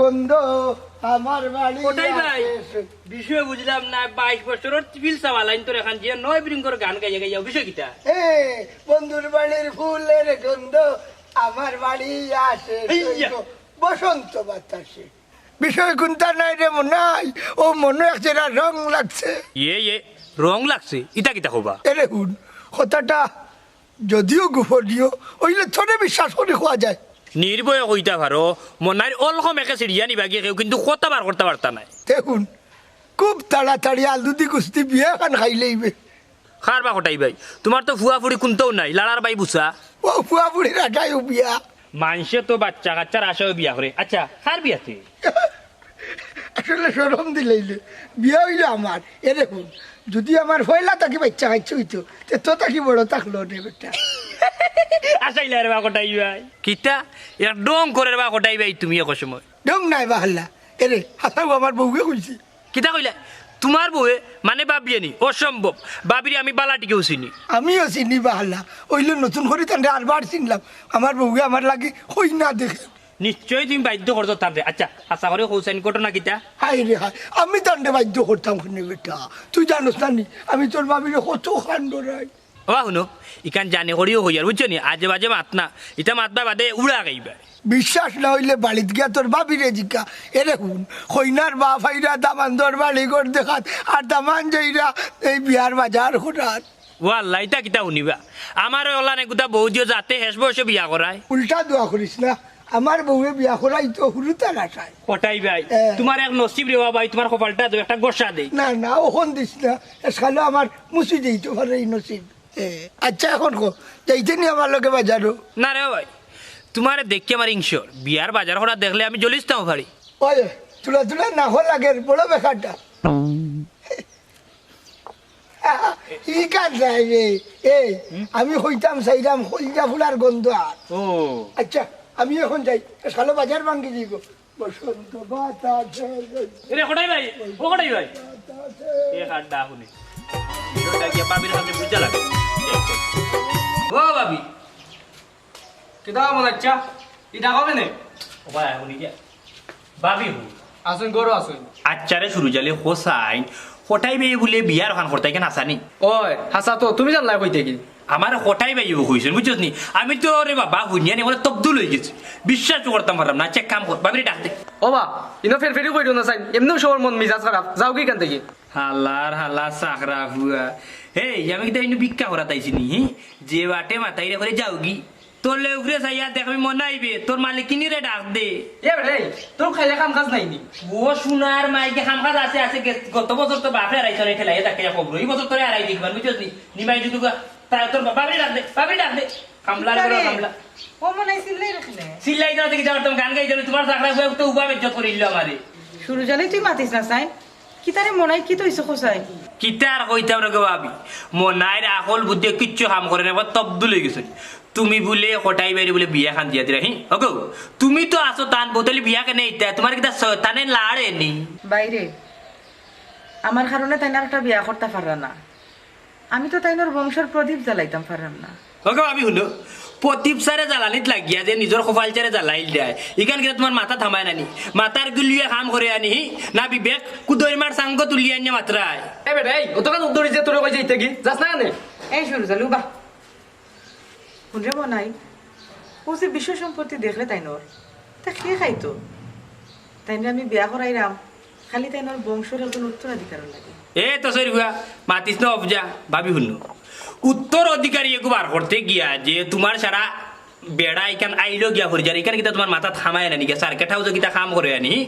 গন্ধ আমার বাড়ি ওটাই ভাই বিষয় বুঝলাম না বাইশ বছরের তোর এখান দিয়ে নয় বিরিঙ্গর গান গাইয়া গাইয়া বিষয় কিটা? এ বন্ধুর বাড়ির ফুলের গন্ধ আমার বাড়ি আসে। বসন্ত বাতাসে। বিষয় কোনটা নাই রে মনাই ও মনে একটা রং লাগছে। ইয়ে ইয়ে রং লাগছে ইটা কিটা হবা এরে হুন কথাটা যদিও গোপনীয় ওইলে থরে বিশ্বাস করে খোয়া যায়। নির্ভয় কইতা পারো মনার অলকম একে সিরিয়া নিবা গিয়ে কেউ কিন্তু কথা বার করতে পারতা নাই? দেখুন খুব তাড়াতাড়ি আলদুদি কুস্তি বিয়ে খান খাইলেইবে খার বা কটাই ভাই তোমার তো ফুয়া ফুড়ি কোনটাও নাই লালার বাই বুসা ও ফুয়া বুড়ি রাখাইও বিয়া। মানুষে তো বাচ্চা কাচ্চার আশাও বিয়া করে আচ্ছা কার বিয়াতে আসলে সরম দিলেইলে বিয়া হইলে আমার এ দেখুন যদি আমার হইলা তাকে বাচ্চা খাইছে হইতো তে তো তাকে বড় থাকল রে বেটা। আসাইলে রে বা কটাই ভাই? কিটা একদম করে বা কটাই ভাই তুমি এক সময় ডং নাই বাহাল্লা এরে হাসাও আমার বউকে কইছি কিতা কইলা তোমার বউয়ে মানে বাবিয়ে নি অসম্ভব বাবিরে আমি বালাটিকেও চিনি। আমিও চিনি বাহাল্লা ওইলে নতুন করে তান্ডে আরবার চিনলাম। আমার বউকে আমার লাগে হই না দেখে। নিশ্চয়ই তুমি বাধ্য করছ তাতে। আচ্ছা আশা করে হোসাইন ঘটনা কিতা? হাই রে হাই আমি তান্ডে বাধ্য করতাম শুনে বেটা। তুই জানোস না আমি তোর বাবিরে কত খান্ড রাই ও শুনো ইকান জানে করিও হই আর বুঝছ নি আজে বাজে মাত না ইটা মাতবা বাদে উড়া গাইবা বিশ্বাস না হইলে বাড়িত গিয়া তোর বাবিরে জিকা এরে শুন কইনার বা ফাইরা দামান্দর বাড়ি ঘর দেখাত আর দামান যাইরা এই বিয়ার বাজার ঘোরাত ও আল্লাহ ইটা কিতা শুনিবা আমার ওলা নেকুতা বউ দিও যাতে শেষ বয়সে বিয়া করায় উল্টা দোয়া করিস না আমার বউয়ে বিয়া করাই তো হুরুতা নাটায় কটাই ভাই। তোমার এক নসিব রে ভাই তোমার কপালটা একটা গোসা দেই না না ওখন দিস না এসকালে আমার মুসি দিতে পারে এই নসিব আচ্ছা এখন কো। যাইতে নি আমার লোকে বাজারও না রে ভাই তোমার দেখি আমার ইংশর। বিয়ার বাজার দেখলে আমি জ্বলিস্তাম পারি ওই তুলা তুলা না হল লাগে বড় বেকারটা। ই কাজ নাই রে? এই আমি হইতাম ফুলার গন্ধ আর। ও। আচ্ছা আমি এখন যাই সালো বাজার ভাঙ্গি দিব বসন্ত বাতাসে রে কটাই ভাই? ও কটাই ভাই? এ হাড্ডা ভিডিওটা গিয়ে পাবির সামনে বুঝা লাগে। ও ভাবি। কিতা মনে আচ্ছা ইটা কবে নে ও ভাই শুনি গিয়া ভাবি হু। আসুন গরু আসুন আচ্ছা শুরু জালে হোসাইন হঠাই বেয়ে বলে বিয়ার খান করতে কেন আসানি ওই হাসা তো তুমি কইতে কি? আমার হইছেন বুঝছিস নি? আমি তো রে বাবা হুনিয়া নি বলে তবদুল হয়ে গেছি। বিশ্বাস করতাম পারলাম না চেক কাম কর বাবিরে ডাক দে। ও বা ইনো ফের ফেরি কইতো না চাই। এমনিও সবার মন মিজাজ খারাপ যাও কি কান থেকে হালার হালা সাকরা হুয়া হেই আমি কিন্তু ইনু ভিক্ষা করা হি? যে বাটে মাথায় রে করে যাও তোর লে দেখবি মনে আইবে তোর মালিক কিনি রে ডাক দে। এ তোর খাইলে কাম কাজ নাই নি? ও সোনার মাইকে খাম কাজ আছে আছে গত বছর তো খেলাই তাকে খবর এই বছর তোরে আড়াই দেখবার বুঝছিস নি? নিমাই যদি তাই তোর বাপরে ডাক দে বাপরে ডাক দে। কামলা রে কামলা। ও মনে রাখলে। দাও তুমি গান গাই তোমার চাকরা তো উবা বেজ্জত করিল আমারে। শুরু জানি তুই মাতিস না সাইন। কি তারে মনে হয় কি তো হইছে খোসাই কিতার কইতাম রে ভাবি। মনাইর আকল বুদ্ধি কিচ্ছু কাম করে না তবদুল হয়ে গেছে। তুমি বলে কটাই বাড়ি বলে বিয়া খান দিয়া দিলা হি? ওগো তুমি তো আসো তান বোতলি বিয়া কেনে ইত্যা তোমার কিতা শয়তানে লাড়ে নি? বাইরে আমার কারণে তাই একটা বিয়া করতে পাররা না আমি তো তাইনোর বংশের প্রদীপ জ্বালাইতাম পারলাম না ওগো আমি শুনো। প্রদীপ সারে জ্বালানিত লাগিয়া যে নিজের কপাল চারে জ্বালাই দেয়। ইখান কিনা তোমার মাথা থামায় নানি। মাথার গুলিয়ে কাম করে আনি? না বিবেক কুদই মার সাঙ্গ তুলিয়ে আনিয়ে মাত্রায় এ ও তো কান উদ্দরি যে তোর কই যাইতে কি? যাস না এই শুরু জালু বা। শুনরে বনাই ও যে বিশ্ব সম্পত্তি দেখলে তাইনোর তা খেয়ে খাইতো তাইনে আমি বিয়া করাইরাম খালি তাইনোর বংশের একজন উত্তরাধিকার লাগে। এ তো সরি মাতিস না অবজা ভাবি শুনো। উত্তর অধিকারী একু বার করতে গিয়া যে তোমার সারা বেড়া ইকান আইলো গিয়া হরি যার ইকান কিতা তোমার মাথা থামায় নানি গিয়া সার কেঠাও যে কিতা কাম করে আনি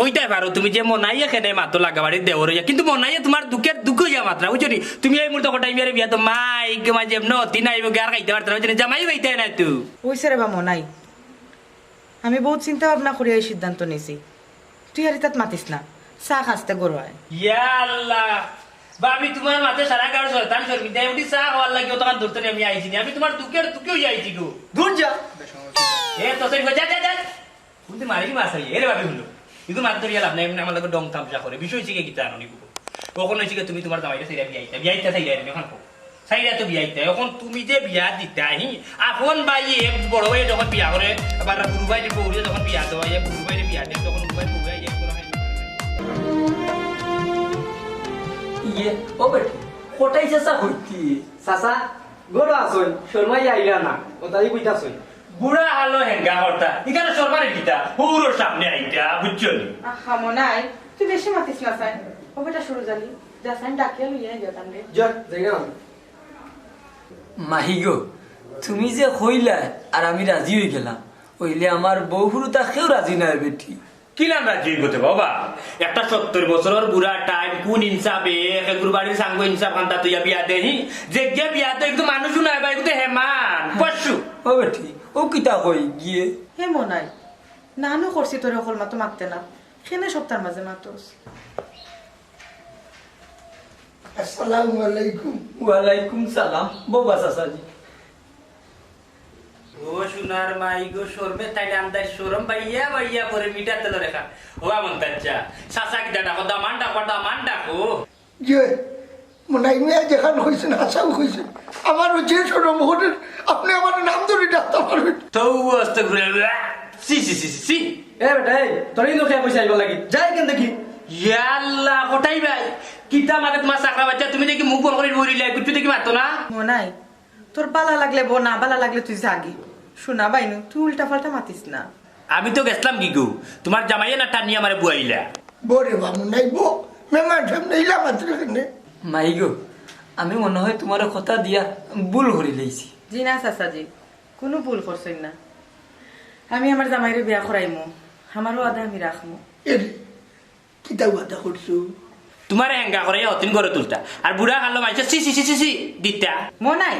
হইতে পারো তুমি যে মনাইয়ে খেনে মাতো লাগাবাড়ি দেওর হইয়া কিন্তু মনাইয়ে তোমার দুঃখের দুঃখ হইয়া মাত্রা বুঝছ নি? তুমি এই মুহূর্তে কটাই মেরে বিয়া তো মাই যে ন তিন আইব গার খাইতে পারতো না জামাই হইতে না তুই ওইসে রে বা মনাই আমি বহুত চিন্তা ভাবনা করে এই সিদ্ধান্ত নিছি। তুই আর তাত মাতিস না চা খাস্তে চাহ খাসতে গরুয়ায় ভাবি তোমার মাথে সারা গাড়ি শয়তান করবি দেয় উঠি চা হওয়ার লাগে অতখান ধরতে আমি আইছি আমি তোমার দুঃখের দুঃখে হইয়া আইছি গো দূর যা। এ তো সেই যা যা যা। কিন্তু মারি মাছ এরে ভাবি হলো কিন্তু মাছ ধরিয়া লাভ নাই আমার লাগে ডং তামসা করে বিষয় শিখে গীতা আনি বুকো কখন হয়েছে তুমি তোমার জামাইটা সেইরা বিয়াইতা বিয়াইতা সেইরা আমি এখন সাইরা তো বিয়া দিতে। এখন তুমি যে বিয়া দিতে হি। আপন ভাই বড় ভাই যখন বিয়া করে আবার গুরু ভাই বউরে যখন বিয়া দেওয়া গুরু ভাই বিয়া দেয় তখন ইয়ে ও বেটি কোটাই হইতি আসুন শর্মাই আইলা না বুড়া হালো হেঙ্গা হরতা এখানে সরকারের গীতা পুরো সামনে আইতা বুঝছ নি? আহা মনাই তুই বেশি মাতিস না সাইন ও বেটা শুরু জালি যা সাইন ডাকিয়া লইয়া জায়গা গো তুমি যে কইলা আর আমি রাজি হয়ে গেলাম ওইলে আমার বউ হুরুতা কেউ রাজি নাই বেটি। কি নাম রাজি করতে বাবা? একটা সত্তর বছরের বুড়া টাইম কোন ইনসাফে? এগুর বাড়ির সাঙ্গ ইনসাফ খান্তা তুই বিয়া দেহি যে গে বিয়া তো একটু মানুষ নাই বা একটু হেমান পশু। ও বেটি ও কিতা কই গিয়ে? হে মনাই নানু করছি তোর অকল মাতো মাততে না। খেনে সপ্তাহের মাঝে মাতোস আসসালামু আলাইকুম। ওয়ালাইকুম সালাম। বাবা ও সোনার মাই গো সরবে তাই আন্দাজ সরম বাইয়া বাইয়া পরে মিটার তেল রেখা। ও আমন তাচ্চা সাসা কি ডাকো দামান ডাকো দামান ডাকো যে মনাই মিয়া যেখান হয়েছেন হাসাও হয়েছেন আমার যে ছোট মুহূর্তের আপনি আমার নাম ধরে ডাকতে পারবেন। তো অস্ত ঘুরে সি সি সি সি, এ বেটা এই তোরই লোকে পয়সা আইব লাগি। যাই কেন দেখি ইয়াল্লা কোটাই ভাই? কিতা মানে তোমার চাকরা বাচ্চা তুমি দেখি মুখ বন্ধ করে বইরিলে কিছু দেখি মাতো না? মনাই তোর বালা লাগলে বো না বালা লাগলে তুই জাগি। শোনা বাইনু তুই উল্টা পাল্টা মাতিস না। আমি তো গেছিলাম কি গো? তোমার জামাইয়ে না টানি আমার বুয়াইলা? বরে বামু নাই বো মেমান সামনে ইলা মাত্র কেনে মাহি গো আমি মনে হয় তোমার কথা দিয়া ভুল করে লইছি। জি না চাচাজি কোনো ভুল করছই না। আমি আমার জামাইরে বিয়া করাইমু আমারও আদা আমি রাখমু এরে কিতা কথা করছ তোমার হেঙ্গা করে অতিন করে তুলতা। আর বুড়া খালো মাইছে সি সি সি সি দিতা। মনাই।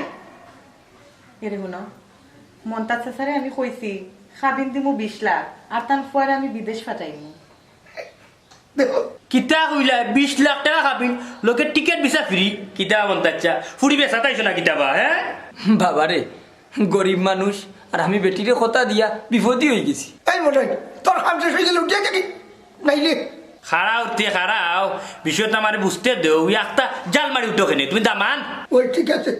এরে শুনো। মন্তাজ চাচারে আমি কইছি খাবিন দিমু বিশ লাখ আর তান ফুয়ারে আমি বিদেশ ফাটাইমু দেখো। কিতা কইলা বিশ লাখ টাকা খাবি লোকে টিকেট বিসা ফ্রি। কিতা মন্তাচ্ছা ফুড়ি বেসা তাইছো না কিতাবা হ্যাঁ বাবারে গরিব মানুষ আর আমি বেটিরে কথা দিয়া বিপদই হয়ে গেছি। এই মনাই তোর খাম শেষ হয়ে গেলে উঠিয়ে থাকি নাইলে। খাড়াও তে খাড়াও বিষয়টা আমার বুঝতে দেও একটা জাল মারি উঠো কেনে তুমি দামান। ওই ঠিক আছে।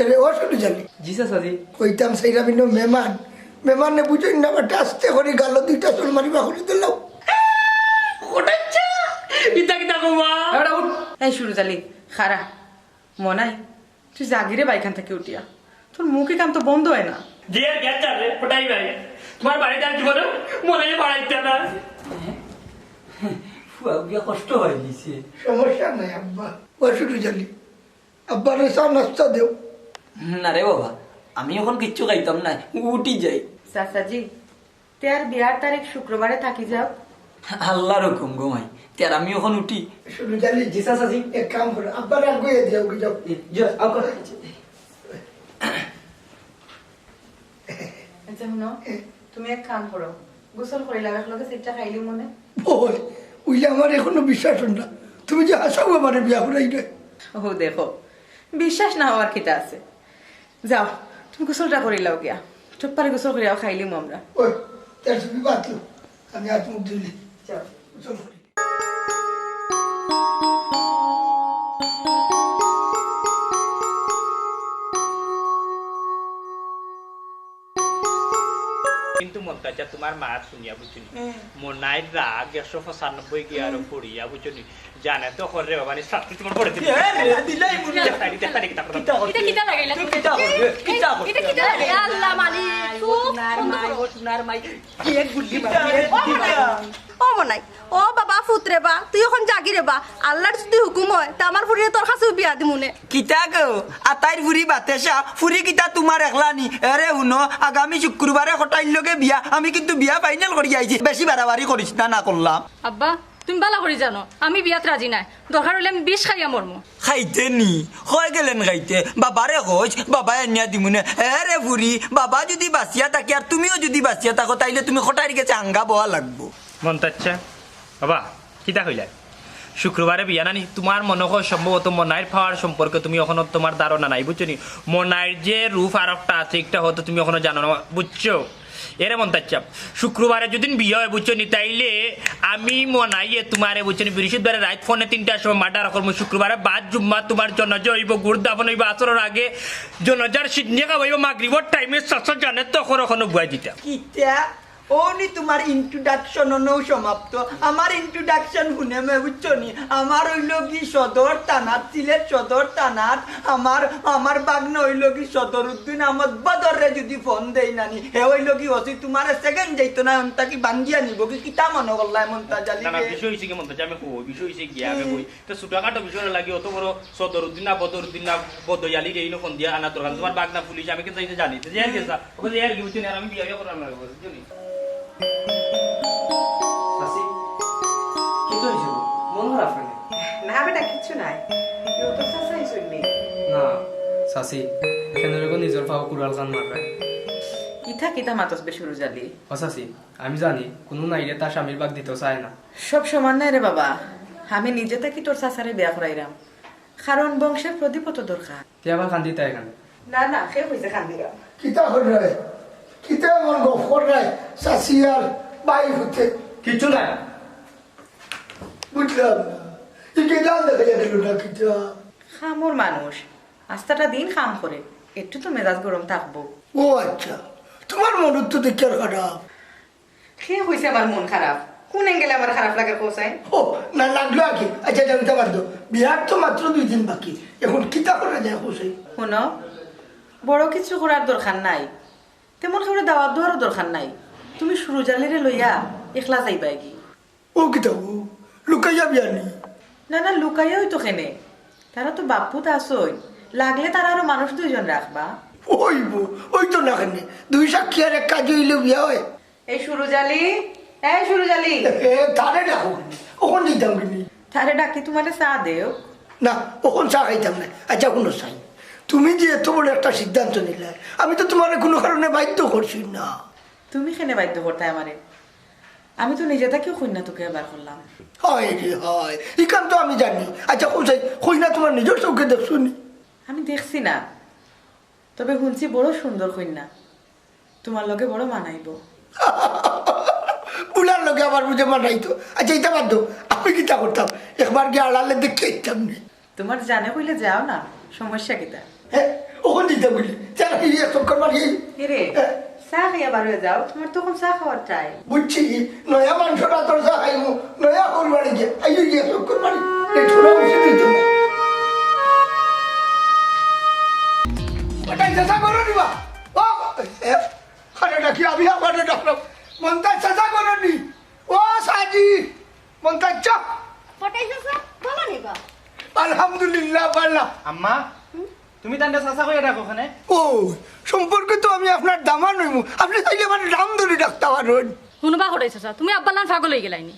এরে শুনে জানি জি চাচাজি কইতাম সেইরা বিন মেমান মেমানে বুঝই না বাট আসতে করে গাল দুইটা চুল মারিবা করে দিলাম। ওটাচ্ছা কিতা কিতা কবা এবারে উঠ। এই শুরু জালি খারা মনাই তুই জাগিরে বাইখান থেকে উঠিয়া। তোর মুখে কাম তো বন্ধ হয় না। যে আর গ্যাস চালে ওটাই ভাই। তোমার বাড়িতে আর জীবনে মনে হয় বাড়াইতে না। ফুয়া গিয়া কষ্ট হয়ে সমস্যা নাই আব্বা। ও শুরু জানি আব্বার চা নাস্তা দেও। না রে বাবা আমি এখন কিচ্ছু খাইতাম না উঠি যাই। চাচাজি তেয়ার বিয়ার তারিখ শুক্রবারে থাকি যাও। আল্লাহর হুকুম গোমাই তার আমি এখন উঠি। জানি জি চাচাজি এক কাম করে আব্বার আগুয়ে দিও কি যাও। জয় আও আচ্ছা শুনো তুমি এক কাম করো গোসল করিলাম একলগে সেটা খাইলি মনে? ওই উইলে আমার এখনও বিশ্বাস না। তুমি যে আমার বিয়া করাই ও দেখো বিশ্বাস না হওয়ার কিটা আছে। যাও তুমি গোসলটা করিলাও গিয়া। চুপ্পারে গোসল করে খাইলিম আমরা। আমি হাত মুখ ধুইলি চল। মন্তাজা তোমার মা শুনিয়া বুঝুনি মনাই রাগ একশো পঁচানব্বই গিয়ে আরও পড়িয়া বুঝুনি জানে তো করে বাবা ছাত্র তোমার পড়ে ও মনাই ও বাবা ফুতরে বা তুই এখন জাগি রে বা। আল্লাহর যদি হুকুম হয় তা আমার ফুরিয়ে তোর কাছেও বিয়া দিমুনে কিতা গো? আতাইর ফুরি বাতেসা ফুরি কিতা তোমার একলানি এরে শুনো আগামী শুক্রবারে হটাইল লগে বিয়া আমি কিন্তু বিয়া ফাইনাল করি আইছি। বেশি বাড়াবাড়ি করিস না না করলাম আব্বা তুমি বালা করে জানো আমি বিয়াত রাজি নাই। দরকার হলে আমি বিষ খাইয়া মরমু খাইতে নি? হয় গেলেন খাইতে। বাবারে কইস বাবাই আনিয়া দিমুনে এরে ফুরি বাবা যদি বাঁচিয়া থাকে আর তুমিও যদি বাঁচিয়া থাকো তাইলে তুমি হটাইর গেছে আঙ্গা বয়া লাগবো মন্তাচ্ছা বাবা, কিতা কইলা শুক্রবারে বিয়া নানি তোমার মনে হয় সম্ভবত মনাইর পাওয়ার সম্পর্কে তুমি এখনও তোমার ধারণা নাই বুঝছ নি মনাইর যে রূপ আর একটা আছে একটা হয়তো তুমি এখনও জানো না বুঝছ এরে মন তাচ্ছাম শুক্রবারে যদি বিয়ে হয় বুঝছ নি তাইলে আমি মনাইয়ে তোমারে বুঝছ নি বৃহস্পতিবারে রাত ফোনে তিনটার সময় মার্ডার করব শুক্রবারে বাদ জুম্মা তোমার জনজ হইব গুড় দাফন হইব আসরের আগে জনজার নিয়ে খাবাইব মাগরিবর টাইমে সস জানে তখন ওখানে বুয়াই কিতা? ওনি তোমার ইন্ট্রোডাকশন নৌ সমাপ্ত। আমার ইন্ট্রোডাকশন শুনে মে বুঝছ নি? আমার হইল কি সদর তানাত সিলেট সদর তানাত আমার আমার বাগ্ন হইল কি সদর উদ্দিন আহমদ বদরে যদি ফোন দেই নানি হে হইল কি হসি তোমার সেকেন্ড যাইতো না অন্তা কি বাঙ্গিয়া নিব কি? কিতা মনে করলা এমন তা জালি না না বিষয় হয়েছে কি মন তাচ্ছি আমি কই বিষয় হয়েছে গিয়া আমি কই তো ছোটখাটো বিষয় লাগে অত বড় সদরুদ্দিন না বদরুদ্দিন না বদয়ালি রে ইনো ফোন দিয়া আনা দরকার। তোমার বাগনা পুলিশ আমি কিন্তু জানি। তো আর কি স্যার ওকে আর কি বুঝছি না আমি বিয়ে করার লাগবে বুঝলি না বেটা কিচ্ছু নাই। কেউ তো চাচাই শুনলি না চাচি এখানে রেখো নিজের পাও কুড়াল খান মারবে ইথা কিতা মাতস বে শুরু ও চাচি আমি জানি কোনো নাইরে তার স্বামীর বাগ দিতে চায় না। সব সমান নাই রে বাবা। আমি নিজে থাকি তোর চাচারে বিয়া করাইরাম কারণ বংশের প্রদীপ দরকার তে আবার কান্দিতে এখানে না না সে কিতা কিতা করে বাই হতে কিচ্ছু নাই। বুঝলাম খামোর মানুষ। আস্তাটা দিন খাম করে। একটু তো মেজাজ গরম থাকব। ও আচ্ছা। তোমার মনত তো দেখে খারাপ? সে হয়েছে আমার মন খারাপ? কোন এঙ্গেলে আমার খারাপ লাগে কোসাই? ও না লাগল আর কি। আচ্ছা জানতে পারতো। বিহার তো মাত্র দুই দিন বাকি। এখন কিতা করা যায় হোসেন শোনো বড় কিছু করার দরকার নাই। তেমন করে দাওয়াত দেওয়ারও দরকার নাই। তুমি সুরজালিরে লইয়া একলা যাইবা কি ও কিতা লুকাইয়া বিয়ানি না না লুকাইয়াই তো খেনে তারা তো বাপুত আসই লাগলে তারা আরও মানুষ দুইজন রাখবা। ওই ওই তো না কেন? দুই সাক্ষী আর এক কাজ হইলে বিয়া হয়। এই সুরজালি এই সুরজালি। তারে ডাকো ওখান দিতাম কিনি? তারে ডাকি তোমারে চা দেও। না ওখান চা খাইতাম না। আচ্ছা কোনো চাই। তুমি যে এত বড় একটা সিদ্ধান্ত নিলে আমি তো তোমার কোনো কারণে বাধ্য করছি না। তুমি খেনে বাধ্য করতে আমারে? আমি তো নিজে থেকেও কন্যা তোকে এবার করলাম। হয় রে হয়। ইকান তো আমি জানি। আচ্ছা কোন চাই কই না তোমার নিজের চোখে দেখছ আমি দেখছি না। তবে শুনছি বড় সুন্দর কন্যা তোমার লগে বড় মানাইব। বুলার লগে আবার বুঝে মানাই তো আচ্ছা এটা বাদ আমি কিতা করতাম? একবার গিয়ে আড়ালে দেখে ইতাম নি। তোমার জানে কইলে যাও না। সমস্যা কিতা? হ্যাঁ ওখান দিতে বলি যারা কি চক্কর মারিয়ে রে। চা খাইয়া বার হয়ে যাও তোমার তখন চা খাওয়ার চাই বুঝছি নয়া মাংসটা তোর চা খাইবো নয়া কোন বাড়ি গিয়ে আইও গিয়ে মারি এই ছোড়া বসে দিত না ওটাই চেষ্টা করো নিবা ও এ, ডাকি আমি আবার ডাকলাম মনটা চেষ্টা করো নি ও সাজি মনটা চাপ পটাইছো স্যার ভালো নিবা আলহামদুলিল্লাহ পারলাম আম্মা তুমি তান্ডে চাচা কইয়া ডাকো ওখানে ও সম্পর্কে তো আমি আপনার নইমু আপনি চাইলে আমার দাম ধরে ডাকতে পারেন শুনবা করাইছো স্যার তুমি আব্বালান পাগল হয়ে গেলাইনি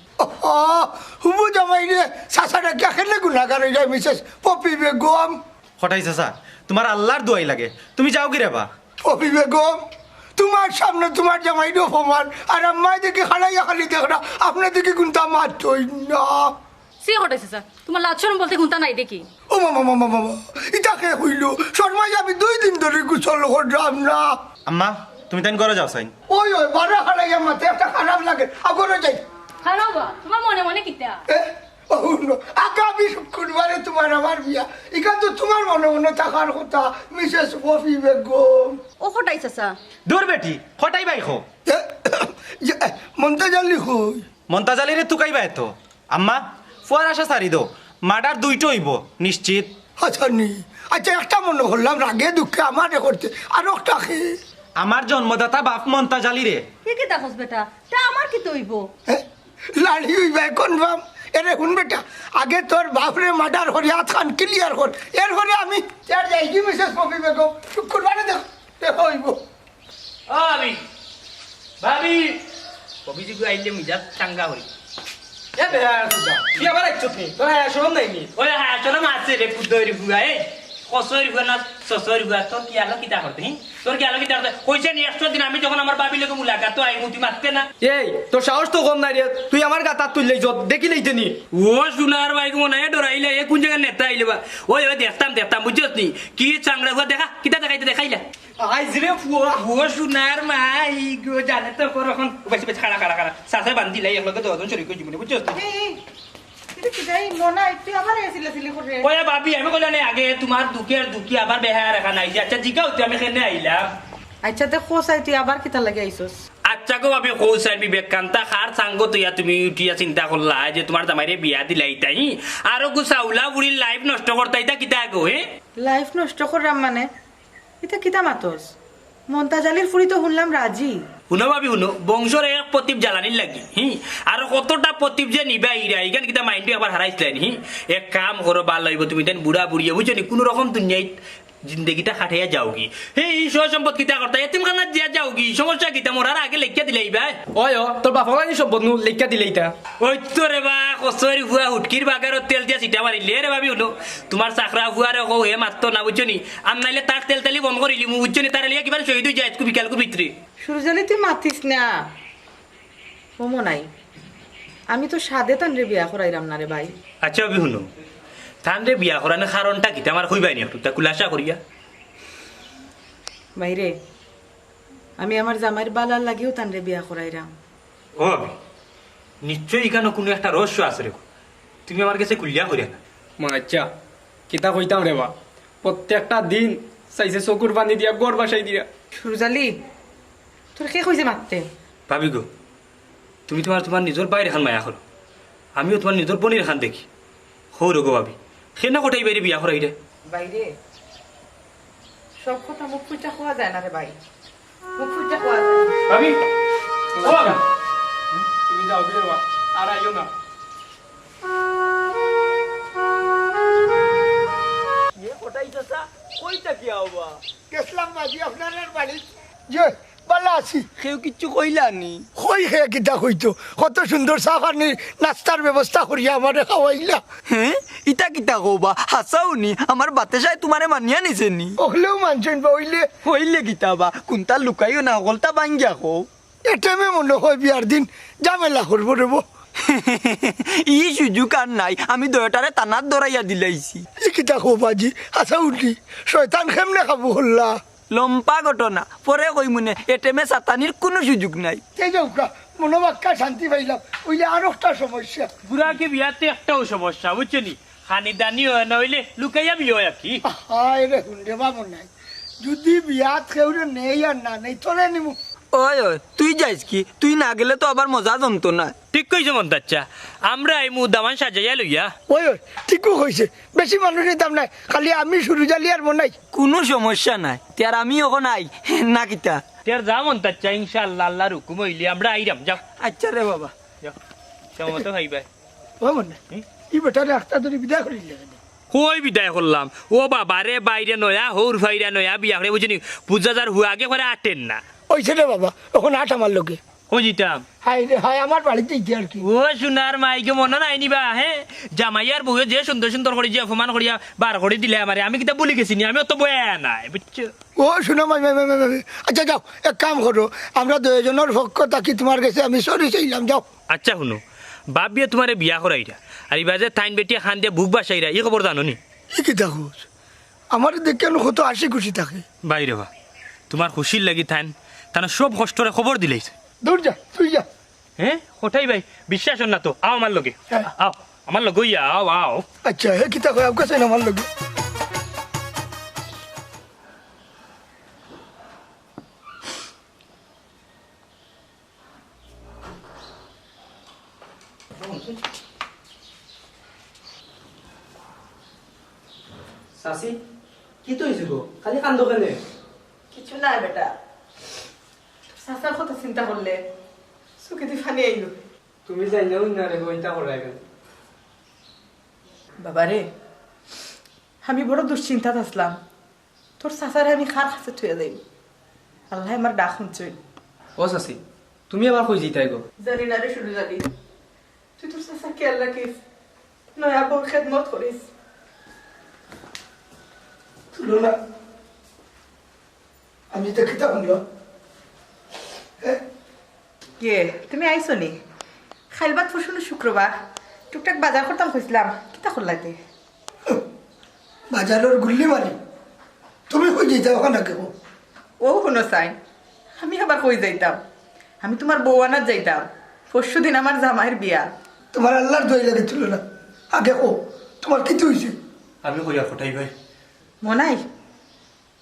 হুবু জামাই রে সাসাটা কেখানে গুণাগার হয়ে যায় মিসেস পপি বেগম হঠাই চাচা তোমার আল্লাহর দোয়াই লাগে তুমি যাও কি রেবা পপি বেগম তোমার সামনে তোমার জামাইরও অপমান আর আম্মাই দেখে খাড়াইয়া খালি দেখরা আপনার দিকে গুনতা মাত্রই না সে হটাইছে স্যার তোমার লাচরণ বলতে গুনতা নাই দেখি ও মামা মামা মামা ইটাকে হইল শর্মাই আমি দুই দিন ধরে গুছল করলাম না আম্মা তুমি তাই করে যাও সাইন। ওই ওই বারো খাড়াইয়া মাথে একটা খারাপ লাগে। আগরে যাই। খারাপ তোমার মনে মনে কিতা আগামী শুক্রবারে তোমার আমার বিয়া। এখান তো তোমার মনে মনে থাকার কথা মিসেস পপি বেগম। ও হটাইছো স্যার দূর বেটি হঠাই বাই খো এ, এ, মনটা জানলি হই। মন্তাজালিরে তুকাইবা এত আম্মা ফুয়ার আশা সারি দো। মার্ডার দুইটো হইব নিশ্চিত। আচ্ছা নি। আচ্ছা একটা মনে করলাম রাগে দুঃখে আমার এ করতে। আর একটা খে আমার জন্মদাতা বাপ মন্তাজালি রে। কি কি দেখোস বেটা? তা আমার কি তৈব? লাড়ি হইবা কনফার্ম এরে শুন বেটা আগে তোর বাপরে মার্ডার করি হাত খান ক্লিয়ার কর। এরপরে আমি আর যাই কি মিসেস পপি বেগম? শুক্রবারে দেখ হইব। ও ভাবি ভাবি কবি যদি আইলে মিজাজ চাঙ্গা হই। এ বেয়া সুদা কি আবার একচুত নি তোর হ্যাঁ নাই নি? ওই হ্যাঁ চলো মাছে রে পুদ্দরি বুয়া এই কসই রুগা না সসই রুগা তোর কি আলো কিতা করতে হি? তোর কি আলো কিতা করতে? কইছে নি একশো দিন আমি যখন আমার বাবি লোক মুলাকাত তো আই মুতি মারতে না। এই তোর সাহস তো কম নাই রে। তুই আমার গাতার তুললে যত দেখি লইতে নি। ও সোনার বাইক মনে হয় ডরাইলে এ কোন জায়গায় নেতা আইলে বা? ওই ওই দেখতাম দেখতাম বুঝছস নি? কি চাংড়া হুয়া দেখা কিতা দেখাইতে দেখাইলা? আইজ রে ফুয়া ও সোনার মাই গো জানে তো কর এখন বেশি বেশি খাড়া খাড়া খাড়া। সাসে বান্ধি লাই একলগে তো শরীর কই জীবনে বুঝছস আমি কইলা নে আগে তোমার দুঃখের দুঃখী আবার বেহায়া রাখা নাই যে। আচ্ছা জিগাও আমি কেনে আইলাম? আচ্ছা তে খোসাই তুই আবার কিতা লাগে আচ্ছা গো বাবি কৌশল বিবেকান্তা খার সাঙ্গ তুইয়া তুমি উঠিয়া চিন্তা করলা যে তোমার জামাইরে বিয়া দিলাই তাই আর গো বুড়ির লাইফ নষ্ট করতাই তা কিতা গো হে? লাইফ নষ্ট করলাম মানে? এটা কিতা মাতস? মন্তাজালির ফুড়ি তো শুনলাম রাজি শুনো ভাবি শুনো। বংশর এক প্রতীপ জ্বালানির লাগি, হি। আর কতটা প্রতীপ যে নিবা ইরা ইখান কিতা মাইন্ডে আবার হারাইছিলেন হি। এক কাম করো ভালো লাগিব তুমি, তেন বুড়া বুড়িয়ে বুঝছ নি? কোনো রকম দুনিয়ায় জিন্দগিটা খাটাইয়া যাওগি সেই সহ সম্পদ কিতা করতা এতিম খানাত দিয়া যাওগি সমস্যা কিতা মোরার আগে লেখিয়া দিলে এইবার ওই ও তোর বাপা লাগি সব বনু লেখা দিলে ইটা ওই তো রে বা কচুরি ফুয়া হুটকির বাগারত তেল দিয়া চিটা মারিলে রে ভাবি শুনো তোমার চাকরা ফুয়ারে কৌ হে মাত্র না বুঝছ নি আম নাইলে তাক তেল তেলি বন্ধ করিলি মু বুঝছ নি তার লিয়া কিবা শহীদ হয়ে যায় বিকালকু ভিতরে সুরজালি তুই মাতিস না ওমো নাই আমি তো সাদে তান রে বিয়া করাইরাম না রে ভাই আচ্ছা ভাবি রে বিয়া করানোর কারণটা কিতা আমার কইবাই নি একটু। তা কুলাসা করিয়া। বাইরে আমি আমার জামাইয়ের বালার লাগিও তান রে বিয়া করাইরাম। ও ভাবি নিশ্চয়ই এখানে কোনো একটা রহস্য আছে রে তুমি আমার কাছে কুলিয়া করিয়া না মা আচ্ছা কিতা কইতাম রে বা প্রত্যেকটা দিন চাইছে চকুর পানি দিয়া গড় বাসাই দিয়া। সুরজালি তোর কে কইছে মারতে ভাবি গো তুমি তোমার তোমার নিজের বাইরে খান মায়া করো আমিও তোমার নিজের বনির খান দেখি। হৌ রগো ভাবি। সেনা কোটাই বাইরে বিয়া করাই রে বাইরে। সব কথা মুখ ফুটা খোয়া যায় না রে ভাই। মুখ ফুটা খোয়া যায়। না। ভাবি ও তুমি যাও রে বা আর আইও না। এ কোটাই চাচা কইতা কি আওবা গেছিলাম বাজি আপনার বাড়ি যে বালা আছি। কেউ কিচ্ছু কইলা নি। কই হে কিতা কইতো কত সুন্দর চা পানি নাস্তার ব্যবস্থা করিয়া আমারে খাওয়াইলা হ্যাঁ ইটা কিতা কওবা হাসাও নি? আমার বাতেশাই তোমারে মানিয়া নিছে নি? ওখলেও মানছেন বা হইলে। হইলে কিতা বা? কোনটা লুকাইও না অকলটা বাঙ্গিয়া কও। এটামে মনে হয় বিয়ার দিন করব। ই সুযোগ আর নাই আমি দয়টারে টানাত দরাইয়া দিলাইছি। কিতা বাজি আচ্ছা উঠি শয়তান খেমনে খাব হল্লা? লম্পা ঘটনা। পরে কই মনে এটেমে সাতানির কোনো সুযোগ নাই। এই যাওকা মনোবাক্যা শান্তি পাইলাম। ওইলে আর একটা সমস্যা। বুড়াকে বিয়াতে একটাও সমস্যা বুঝছ নি খানি দানি হয় না হইলে লুকাইয়া বিয়ে হয় কি হায় রে হুন্ডে বাবু নাই। যদি বিয়াত কেউরে নেই আর না নেই তোরে নিমু। ওই ওই তুই যাইস কি? তুই না গেলে তো আবার মজা জমতো না। ঠিক কইছে আমরা এই মু দামান সাজাইয়া লইয়া। ওই ওই ঠিকও হয়েছে বেশি মানুষ নিতাম নাই। খালি আমি শুরু জালি আর মনাই কোনো সমস্যা নাই। তার আমি এখন আই না কিতা। তের যা মন আচ্ছা ইনশাআল্লাহ আল্লাহর হুকুম হইলে আমরা আইরাম। যাও। আচ্ছা রে বাবা। যাও। সমতো ও মনে ই বেটারে একটা ধরে বিদায় করিলে কই বিদায় করলাম? ও বাবা রে বাইরে নয়া হৌর ফাইরা নয়া বিয়া করে বুঝিনি? পূজা যার হুয়া আগে করে আটেন না। ওইছে রে বাবা এখন আট আমার লোকে কইতাম হাই রে আমার বাড়িতে ইতি আর কি? ও সোনার মাইকে মনে নাই নিবা বউয়ে যে সুন্দর সুন্দর করে যে অপমান করিয়া বার করে দিলে আমারে আমি কিতা বলি গেছি নি আমি অত বয়া নাই বুঝছ? ও শুনো মাই মাই মাই মাই, মাই। আচ্ছা যাও এক কাম করো আমরা দুজনের পক্ষ থাকি তোমার কাছে আমি সরি চাইলাম যাও। আচ্ছা শুনো বাপ বিয়ে তোমারে বিয়া করাইরা আর এবার যে তাইন বেটি খান দিয়ে বুক বাসাইরা এই খবর জানো নি? ই কি দেখো আমার দেখে কত হাসি খুশি থাকে। বাইরে বা তোমার খুশির লাগি থাইন তানা সব কষ্টরে খবর দিলেইছে। দূর যা তুই যা। হ্যাঁ? কোথায় ভাই? বিশ্বাস না তো। আও আমার লগে। হ্যাঁ। আও আমার লগে ইয়া আও আও। আচ্ছা হে কিতা কয়? কাছে আমার লোকে সাসি কি তো হয়েছে গো? খালি কান্দ কেনে? কিছু নাই বেটা। চাচার কথা চিন্তা করলে চুকে দি ফানি আইলো। তুমি জানিও না রে ইটা করাই কেন বাবারে আমি বড় দুশ্চিন্তাত আসলাম। তোর চাচারে আমি খার কাছে থুয়ে দেই আল্লাহ আমার ডাক শুনছই ও সাসি তুমি আবার কই জিতাই গো? জানি না রে শুরু জানি। তুই তোর চাচা খেয়াল রাখিস নয়া বউর খেদমত করিস। তুলনা আমি তো খিতা শুনল হ্যাঁ কে? তুমি আইছো নি? খাইলবাত ফুসুনো শুক্রবার টুকটাক বাজার করতাম কইছিলাম কিতা করলাইতে বাজারের গুল্লি মারি তুমি কই যেতে ওখানে কেউ ও শুনো চাই আমি আবার কই যাইতাম আমি তোমার বউ আনার যাইতাম পরশু দিন আমার জামাইয়ের বিয়া। তোমার আল্লাহর দই লাগে তুলনা। আগে ও তোমার কিছু হয়েছে আমি কইয়া হঠাই ভাই। মনাই?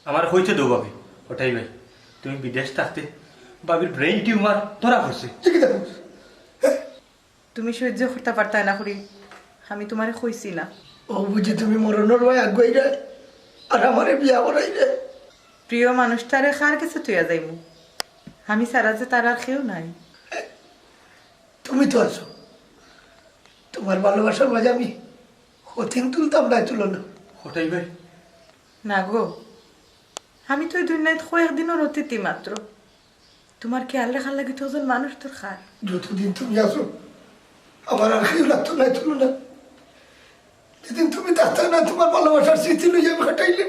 আমার হয়েছে দো ভাবি হঠাই ভাই। তুমি বিদেশ থাকতে বাবির ব্রেইন টিউমার ধরা পড়ছে। তুমি সহ্য করতে পারতাই না করি আমি তোমারে কইছি না। ও বুঝি তুমি মরণের ভাই আগুয়াই রে আর আমারে বিয়া করাই রে। প্রিয় মানুষটারে কার কাছে তুইয়া যাইমু? আমি সারা যে তার আর কেউ নাই। তুমি তো আছো। তোমার ভালোবাসার মাঝে আমি হতিন তুলতাম না তুলনা। হঠাই ভাই না গো আমি তো এই দুনিয়ায় কয়েকদিনের অতিথি মাত্র। তোমার খেয়াল রাখার লাগে তো মানুষ তোর খায় যতদিন তুমি আসো আমার আর কেউ লাগতো না। তুলনা যেদিন তুমি থাকতে না, তোমার ভালোবাসার স্মৃতি লইয়া আমি কাটাইলে